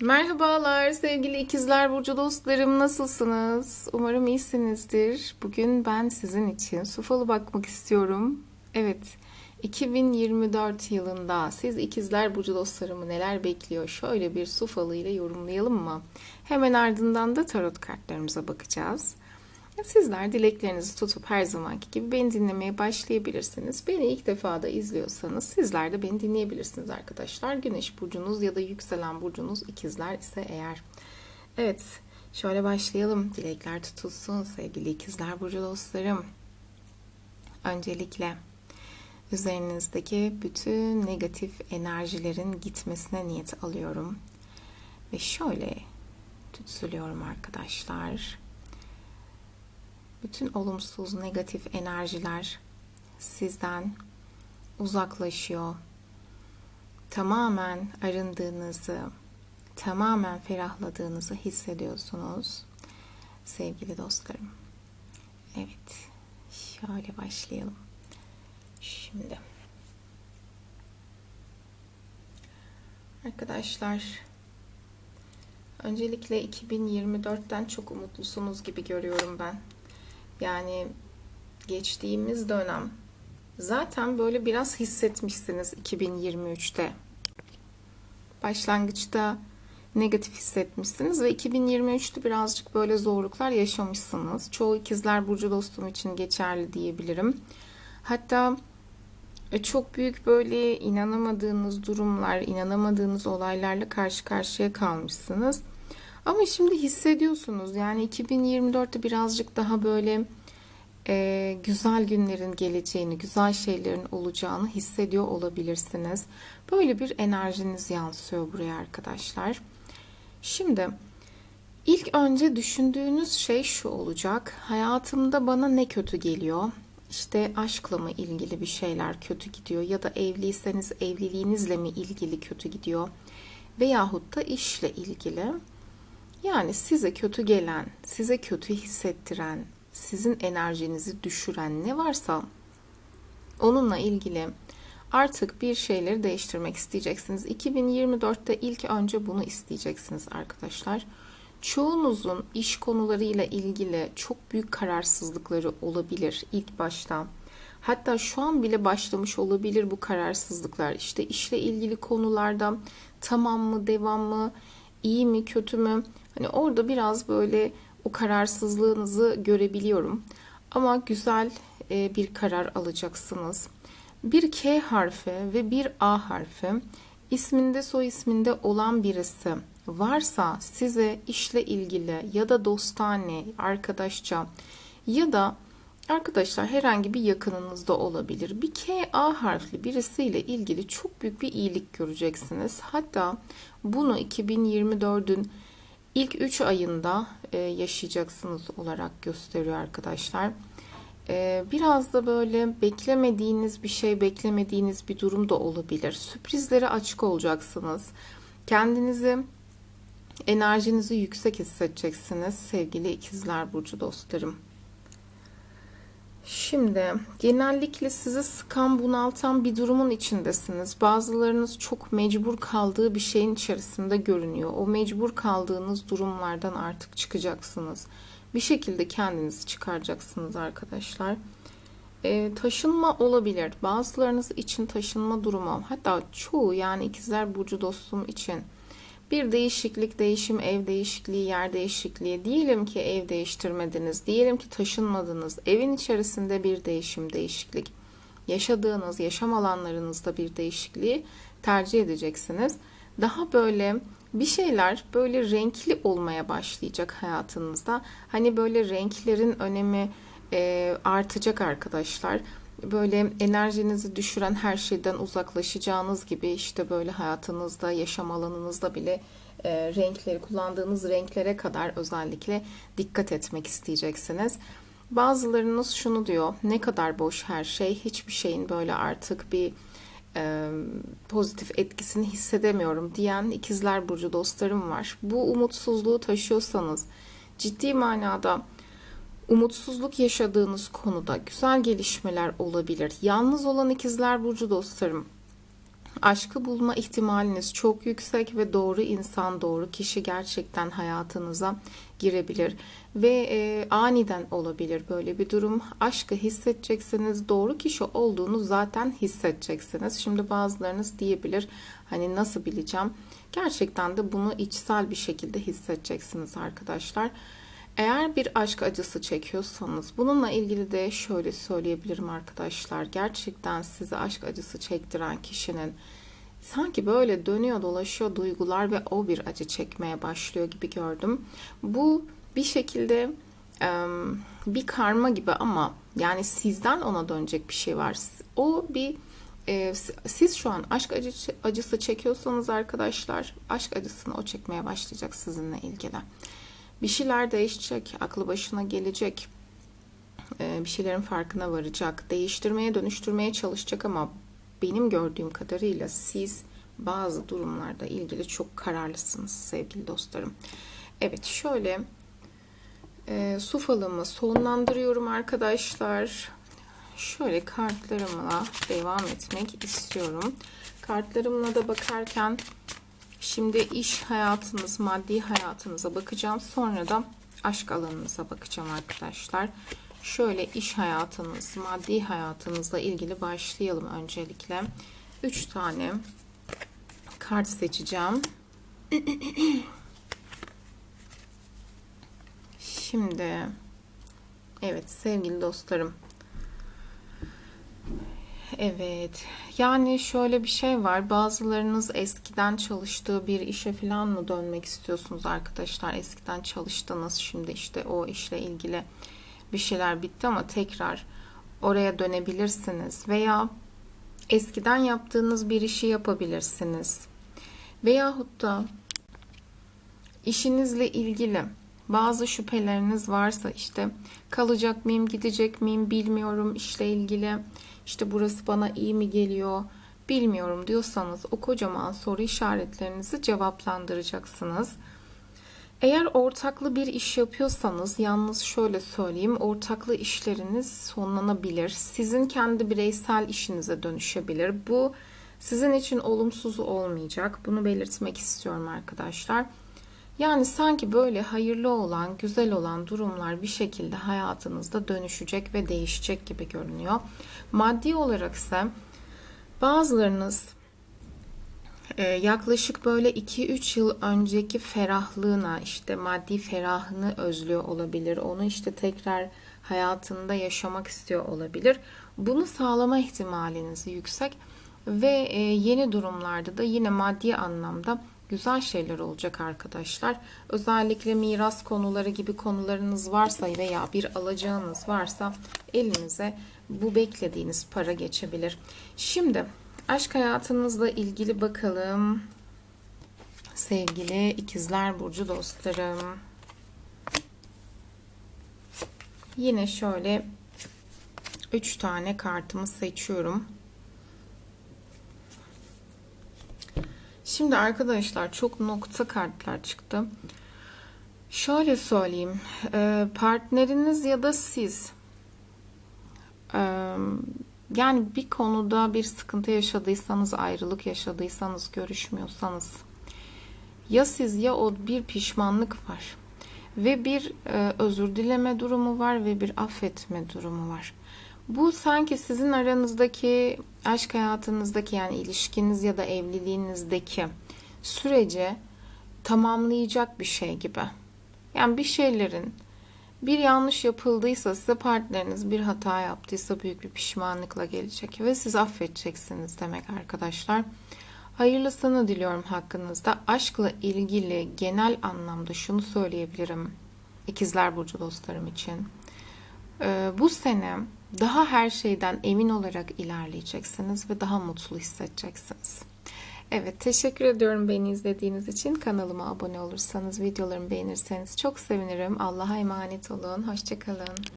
Merhabalar sevgili ikizler burcu dostlarım nasılsınız? Umarım iyisinizdir. Bugün ben sizin için su falı bakmak istiyorum. Evet 2024 yılında siz ikizler burcu dostlarımı neler bekliyor? Şöyle bir su falı ile yorumlayalım mı? Hemen ardından da tarot kartlarımıza bakacağız. Sizler dileklerinizi tutup her zamanki gibi beni dinlemeye başlayabilirsiniz. Beni ilk defa da izliyorsanız sizler de beni dinleyebilirsiniz arkadaşlar. Güneş burcunuz ya da yükselen burcunuz ikizler ise eğer. Evet şöyle başlayalım. Dilekler tutulsun sevgili ikizler burcu dostlarım. Öncelikle üzerinizdeki bütün negatif enerjilerin gitmesine niyet alıyorum. Ve şöyle tütsülüyorum arkadaşlar bütün olumsuz negatif enerjiler sizden uzaklaşıyor. Tamamen arındığınızı, tamamen ferahladığınızı hissediyorsunuz sevgili dostlarım. Evet, şöyle başlayalım. Şimdi arkadaşlar öncelikle 2024'ten çok umutlusunuz gibi görüyorum ben. Yani geçtiğimiz dönem zaten böyle biraz hissetmişsiniz 2023'te. Başlangıçta negatif hissetmişsiniz ve 2023'te birazcık böyle zorluklar yaşamışsınız. Çoğu ikizler burcu dostum için geçerli diyebilirim. Hatta e, çok büyük böyle inanamadığınız durumlar, inanamadığınız olaylarla karşı karşıya kalmışsınız. Ama şimdi hissediyorsunuz yani 2024'te birazcık daha böyle e, güzel günlerin geleceğini, güzel şeylerin olacağını hissediyor olabilirsiniz. Böyle bir enerjiniz yansıyor buraya arkadaşlar. Şimdi ilk önce düşündüğünüz şey şu olacak. Hayatımda bana ne kötü geliyor? İşte aşkla mı ilgili bir şeyler kötü gidiyor ya da evliyseniz evliliğinizle mi ilgili kötü gidiyor? Veyahut da işle ilgili. Yani size kötü gelen, size kötü hissettiren, sizin enerjinizi düşüren ne varsa onunla ilgili artık bir şeyleri değiştirmek isteyeceksiniz. 2024'te ilk önce bunu isteyeceksiniz arkadaşlar. Çoğunuzun iş konularıyla ilgili çok büyük kararsızlıkları olabilir ilk başta. Hatta şu an bile başlamış olabilir bu kararsızlıklar. İşte işle ilgili konularda tamam mı, devam mı, iyi mi, kötü mü? Hani orada biraz böyle o kararsızlığınızı görebiliyorum. Ama güzel e, bir karar alacaksınız. Bir K harfi ve bir A harfi isminde soy isminde olan birisi varsa size işle ilgili ya da dostane, arkadaşça ya da arkadaşlar herhangi bir yakınınızda olabilir. Bir K A harfli birisiyle ilgili çok büyük bir iyilik göreceksiniz. Hatta bunu 2024'ün ilk 3 ayında e, yaşayacaksınız olarak gösteriyor arkadaşlar. E, biraz da böyle beklemediğiniz bir şey, beklemediğiniz bir durum da olabilir. Sürprizlere açık olacaksınız. Kendinizi, enerjinizi yüksek hissedeceksiniz sevgili ikizler burcu dostlarım. Şimdi genellikle sizi sıkan, bunaltan bir durumun içindesiniz. Bazılarınız çok mecbur kaldığı bir şeyin içerisinde görünüyor. O mecbur kaldığınız durumlardan artık çıkacaksınız. Bir şekilde kendinizi çıkaracaksınız arkadaşlar. E, taşınma olabilir. Bazılarınız için taşınma durumu. Hatta çoğu yani ikizler burcu dostum için bir değişiklik, değişim, ev değişikliği, yer değişikliği. Diyelim ki ev değiştirmediniz, diyelim ki taşınmadınız. Evin içerisinde bir değişim, değişiklik. Yaşadığınız yaşam alanlarınızda bir değişikliği tercih edeceksiniz. Daha böyle bir şeyler böyle renkli olmaya başlayacak hayatınızda. Hani böyle renklerin önemi e, artacak arkadaşlar böyle enerjinizi düşüren her şeyden uzaklaşacağınız gibi işte böyle hayatınızda, yaşam alanınızda bile e, renkleri, kullandığınız renklere kadar özellikle dikkat etmek isteyeceksiniz. Bazılarınız şunu diyor, ne kadar boş her şey, hiçbir şeyin böyle artık bir e, pozitif etkisini hissedemiyorum diyen ikizler burcu dostlarım var. Bu umutsuzluğu taşıyorsanız ciddi manada umutsuzluk yaşadığınız konuda güzel gelişmeler olabilir. Yalnız olan ikizler burcu dostlarım Aşkı bulma ihtimaliniz çok yüksek ve doğru insan, doğru kişi gerçekten hayatınıza girebilir ve e, aniden olabilir böyle bir durum. Aşkı hissedeceksiniz, doğru kişi olduğunu zaten hissedeceksiniz. Şimdi bazılarınız diyebilir, hani nasıl bileceğim? Gerçekten de bunu içsel bir şekilde hissedeceksiniz arkadaşlar. Eğer bir aşk acısı çekiyorsanız bununla ilgili de şöyle söyleyebilirim arkadaşlar. Gerçekten size aşk acısı çektiren kişinin sanki böyle dönüyor dolaşıyor duygular ve o bir acı çekmeye başlıyor gibi gördüm. Bu bir şekilde bir karma gibi ama yani sizden ona dönecek bir şey var. O bir siz şu an aşk acısı çekiyorsanız arkadaşlar aşk acısını o çekmeye başlayacak sizinle ilgili. Bir şeyler değişecek, aklı başına gelecek, bir şeylerin farkına varacak, değiştirmeye, dönüştürmeye çalışacak ama benim gördüğüm kadarıyla siz bazı durumlarda ilgili çok kararlısınız sevgili dostlarım. Evet şöyle e, su falımı sonlandırıyorum arkadaşlar. Şöyle kartlarımla devam etmek istiyorum. Kartlarımla da bakarken Şimdi iş hayatınız, maddi hayatınıza bakacağım. Sonra da aşk alanınıza bakacağım arkadaşlar. Şöyle iş hayatınız, maddi hayatınızla ilgili başlayalım öncelikle. 3 tane kart seçeceğim. Şimdi evet sevgili dostlarım Evet. Yani şöyle bir şey var. Bazılarınız eskiden çalıştığı bir işe falan mı dönmek istiyorsunuz arkadaşlar? Eskiden çalıştınız. Şimdi işte o işle ilgili bir şeyler bitti ama tekrar oraya dönebilirsiniz. Veya eskiden yaptığınız bir işi yapabilirsiniz. Veyahut da işinizle ilgili bazı şüpheleriniz varsa işte kalacak mıyım, gidecek miyim bilmiyorum işle ilgili işte burası bana iyi mi geliyor bilmiyorum diyorsanız o kocaman soru işaretlerinizi cevaplandıracaksınız. Eğer ortaklı bir iş yapıyorsanız yalnız şöyle söyleyeyim ortaklı işleriniz sonlanabilir. Sizin kendi bireysel işinize dönüşebilir. Bu sizin için olumsuz olmayacak. Bunu belirtmek istiyorum arkadaşlar. Yani sanki böyle hayırlı olan, güzel olan durumlar bir şekilde hayatınızda dönüşecek ve değişecek gibi görünüyor. Maddi olarak ise bazılarınız e, yaklaşık böyle 2-3 yıl önceki ferahlığına işte maddi ferahını özlüyor olabilir. Onu işte tekrar hayatında yaşamak istiyor olabilir. Bunu sağlama ihtimaliniz yüksek ve e, yeni durumlarda da yine maddi anlamda güzel şeyler olacak arkadaşlar. Özellikle miras konuları gibi konularınız varsa veya bir alacağınız varsa elinize bu beklediğiniz para geçebilir. Şimdi aşk hayatınızla ilgili bakalım. Sevgili ikizler burcu dostlarım. Yine şöyle 3 tane kartımı seçiyorum. Şimdi arkadaşlar çok nokta kartlar çıktı. Şöyle söyleyeyim. E, partneriniz ya da siz e, yani bir konuda bir sıkıntı yaşadıysanız, ayrılık yaşadıysanız, görüşmüyorsanız ya siz ya o bir pişmanlık var ve bir e, özür dileme durumu var ve bir affetme durumu var. Bu sanki sizin aranızdaki aşk hayatınızdaki yani ilişkiniz ya da evliliğinizdeki süreci tamamlayacak bir şey gibi. Yani bir şeylerin bir yanlış yapıldıysa size partneriniz bir hata yaptıysa büyük bir pişmanlıkla gelecek ve siz affedeceksiniz demek arkadaşlar. Hayırlısını diliyorum hakkınızda. Aşkla ilgili genel anlamda şunu söyleyebilirim. İkizler Burcu dostlarım için. Ee, bu sene daha her şeyden emin olarak ilerleyeceksiniz ve daha mutlu hissedeceksiniz. Evet teşekkür ediyorum beni izlediğiniz için. Kanalıma abone olursanız, videolarımı beğenirseniz çok sevinirim. Allah'a emanet olun. Hoşçakalın.